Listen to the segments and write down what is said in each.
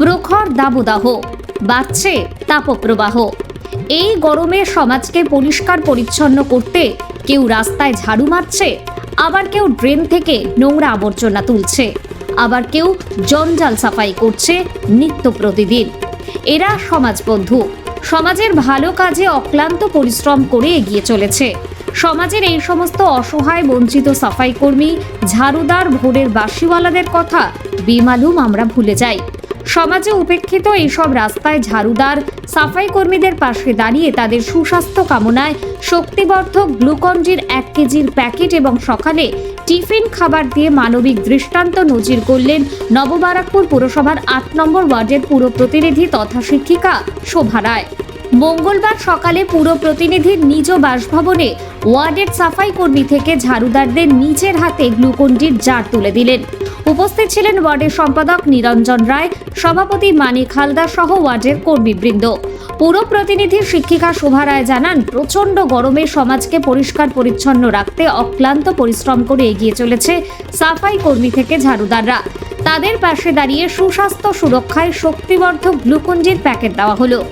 প্রখর দাবদাহ, বাড়ছে তাপপ্রবাহ। এই গরমে সমাজকে পরিষ্কার পরিচ্ছন্ন করতে কেউ রাস্তায় ঝাড়ু মারছে, আবার কেউ ড্রেন থেকে নোংরা আবর্জনা তুলছে, আবার কেউ জঞ্জাল সাফাই করছে নিত্য প্রতিদিন। এরা সমাজবন্ধু। সমাজের ভালো কাজে অক্লান্ত পরিশ্রম করে এগিয়ে চলেছে। সমাজের এই সমস্ত অসহায় বঞ্চিত সাফাই কর্মী, ঝাড়ুদার ভোরের বাসিওয়ালাদের কথা বেমালুম আমরা ভুলে যাই। সমাজে উপেক্ষিত এইসব রাস্তায় ঝাড়ুদার সাফাই কর্মীদের পাশে দাঁড়িয়ে তাদের সুস্বাস্থ্য কামনায় শক্তিবর্ধক গ্লুকনজির এক কেজির প্যাকেট এবং সকালে টিফিন খাবার দিয়ে মানবিক দৃষ্টান্ত নজির করলেন নববারাকপুর পুরসভার আট নম্বর ওয়ার্ডের পুর প্রতিনিধি তথা শিক্ষিকা শোভা রায়। মঙ্গলবার সকালে পুর প্রতিনিধির নিজ বাসভবনে ওয়ার্ডের সাফাই কর্মী থেকে ঝাড়ুদারদের নিজের হাতে গ্লুকন্ডির জার তুলে দিলেন। উপস্থিত ছিলেন ওয়ার্ডের সম্পাদক নিরঞ্জন রায়, সভাপতি মানিক হালদার সহ ওয়ার্ডের কর্মীবৃন্দ। পুর প্রতিনিধি শিক্ষিকা শোভা রায় জানান, প্রচণ্ড গরমে সমাজকে পরিষ্কার পরিচ্ছন্ন রাখতে অক্লান্ত পরিশ্রম করে এগিয়ে চলেছে সাফাই কর্মী থেকে ঝাড়ুদাররা। তাদের পাশে দাঁড়িয়ে সুস্বাস্থ্য সুরক্ষায় শক্তিবর্ধক গ্লুকন্ডির প্যাকেট দেওয়া হলো।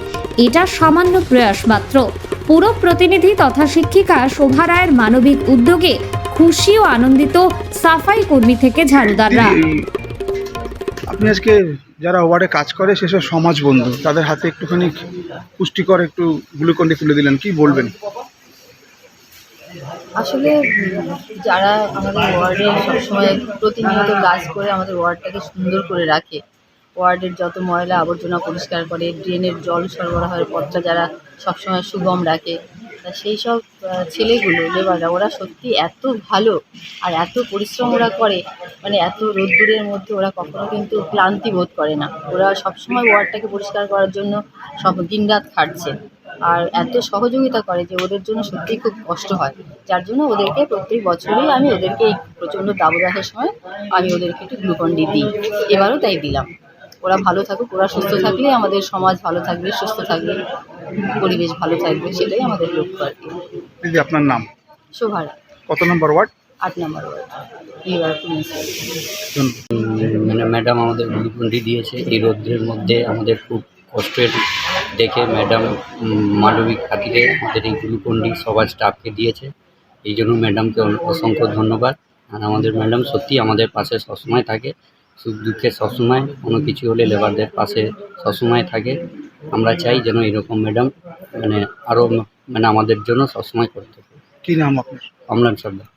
এটা সামান্য প্রয়াস মাত্র। পুরো প্রতিনিধি তথা শিক্ষিকা শোভা রায়ের মানবিক উদ্যোগে খুশি ও আনন্দিত সাফাই কর্মী থেকে ঝাড়ুদাররা। আপনি আজকে যারা ওয়ার্ডে কাজ করে সেসব সমাজ বন্ধু তাদের হাতে একটুখানি পুষ্টিকর একটু গ্লুকন্ডি তুলে দিলেন। কি বলবেন? আসলে যারা আমাদের ওয়ার্ডে সবসময় প্রতিনিয়ত কাজ করে আমাদের ওয়ার্ডটাকে সুন্দর করে রাখে। ওয়ার্ডের যত ময়লা আবর্জনা পরিষ্কার করে, ড্রেনের জল সরবরাহের পথটা যারা সবসময় সুগম রাখে, তা সেই সব ছেলেগুলো লেবাররা ওরা সত্যি এত ভালো আর এত পরিশ্রম ওরা করে মানে এত রোদ্দুরের মধ্যে ওরা কখনো কিন্তু ক্লান্তি বোধ করে না। ওরা সবসময় ওয়ার্ডটাকে পরিষ্কার করার জন্য সব দিনরাত খাটছে আর এত সহযোগিতা করে যে ওদের জন্য সত্যিই খুব কষ্ট হয়। যার জন্য ওদেরকে প্রত্যেক বছরই আমি ওদেরকে এই প্রচণ্ড দাবদাহের সময় আমি ওদেরকে একটু গ্লুকন্ডি দিই। এবারও তাই দিলাম। ওরা ভালো থাকুক ওরা সুস্থ থাকলে আমাদের সমাজ ভালো থাকবে সুস্থ থাকবে পরিবেশ ভালো থাকবে সেটাই আমাদের লক্ষ্য আর কি। দিদি আপনার নাম? শোভারা কত নম্বর ওয়ার্ড? আট নম্বর ওয়ার্ড। মানে ম্যাডাম আমাদের গ্লুকন্ডি দিয়েছে এই রৌদ্রের মধ্যে আমাদের খুব কষ্টের দেখে ম্যাডাম মানবিক খাতিরে আমাদের এই গ্লুকন্ডি সবার স্টাফকে দিয়েছে। এই জন্য ম্যাডামকে অসংখ্য ধন্যবাদ। আর আমাদের ম্যাডাম সত্যি আমাদের পাশে সবসময় থাকে। সুখ দুঃখে সবসময় কোনো কিছু হলে লেবারদের পাশে সবসময় থাকে। আমরা চাই যেন এরকম ম্যাডাম মানে আরও মানে আমাদের জন্য সবসময় করতে কি নাম আপনার? অমলান সর্দার।